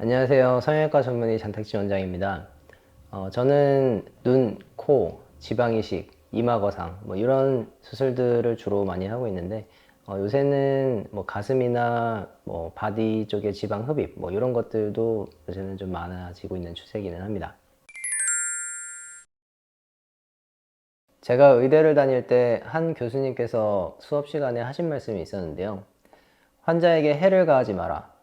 안녕하세요. 성형외과 전문의 장택진 원장입니다. 어, 저는 눈, 코, 지방이식, 이마거상 뭐 이런 수술들을 주로 많이 하고 있는데 어, 요새는 뭐 가슴이나 뭐 바디 쪽의 지방 흡입 뭐 이런 것들도 요새는 좀 많아지고 있는 추세기는 합니다. 제가 의대를 다닐 때 한 교수님께서 수업 시간에 하신 말씀이 있었는데요. 환자에게 해를 가하지 마라.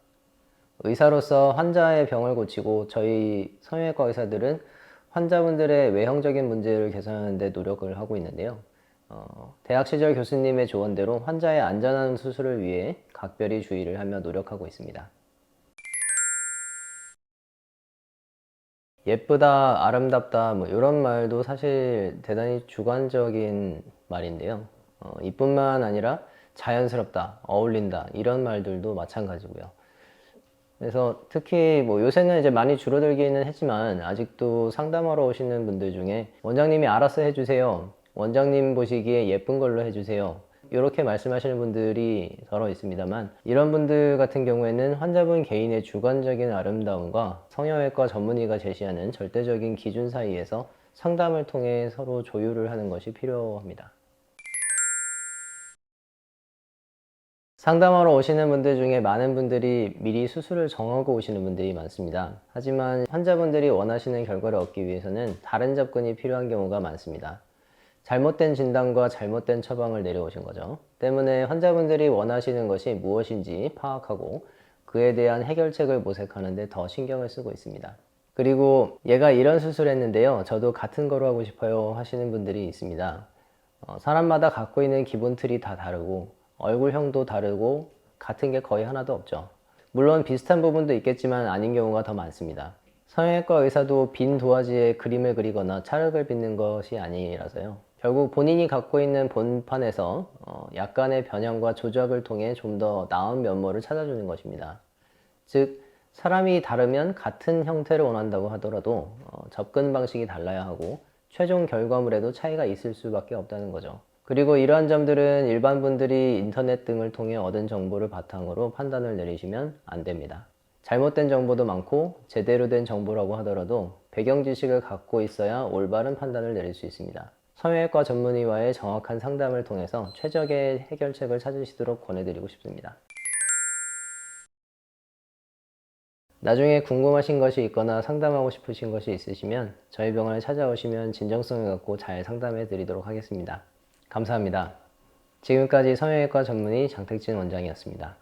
의사로서 환자의 병을 고치고 저희 성형외과 의사들은 환자분들의 외형적인 문제를 개선하는 데 노력을 하고 있는데요. 어, 대학 시절 교수님의 조언대로 환자의 안전한 수술을 위해 각별히 주의를 하며 노력하고 있습니다. 예쁘다, 아름답다, 뭐 이런 말도 사실 대단히 주관적인 말인데요. 어, 이뿐만 아니라 자연스럽다, 어울린다 이런 말들도 마찬가지고요. 그래서 특히 뭐 요새는 이제 많이 줄어들기는 했지만 아직도 상담하러 오시는 분들 중에 원장님이 알아서 해주세요. 원장님 보시기에 예쁜 걸로 해주세요. 이렇게 말씀하시는 분들이 더러 있습니다만 이런 분들 같은 경우에는 환자분 개인의 주관적인 아름다움과 성형외과 전문의가 제시하는 절대적인 기준 사이에서 상담을 통해 서로 조율을 하는 것이 필요합니다. 상담하러 오시는 분들 중에 많은 분들이 미리 수술을 정하고 오시는 분들이 많습니다. 하지만 환자분들이 원하시는 결과를 얻기 위해서는 다른 접근이 필요한 경우가 많습니다. 잘못된 진단과 잘못된 처방을 내려오신 거죠. 때문에 환자분들이 원하시는 것이 무엇인지 파악하고 그에 대한 해결책을 모색하는데 더 신경을 쓰고 있습니다. 그리고 얘가 이런 수술했는데요. 저도 같은 거로 하고 싶어요 하시는 분들이 있습니다. 어, 사람마다 갖고 있는 기본 틀이 다 다르고 얼굴형도 다르고 같은 게 거의 하나도 없죠. 물론 비슷한 부분도 있겠지만 아닌 경우가 더 많습니다. 성형외과 의사도 빈 도화지에 그림을 그리거나 찰흙을 빚는 것이 아니라서요. 결국 본인이 갖고 있는 본판에서 어, 약간의 변형과 조작을 통해 좀 더 나은 면모를 찾아주는 것입니다. 즉, 사람이 다르면 같은 형태를 원한다고 하더라도 어, 접근 방식이 달라야 하고 최종 결과물에도 차이가 있을 수밖에 없다는 거죠. 그리고 이러한 점들은 일반 분들이 인터넷 등을 통해 얻은 정보를 바탕으로 판단을 내리시면 안 됩니다. 잘못된 정보도 많고 제대로 된 정보라고 하더라도 배경 지식을 갖고 있어야 올바른 판단을 내릴 수 있습니다. 성형외과 전문의와의 정확한 상담을 통해서 최적의 해결책을 찾으시도록 권해드리고 싶습니다. 나중에 궁금하신 것이 있거나 상담하고 싶으신 것이 있으시면 저희 병원에 찾아오시면 진정성을 갖고 잘 상담해 드리도록 하겠습니다. 감사합니다. 지금까지 성형외과 전문의 장택진 원장이었습니다.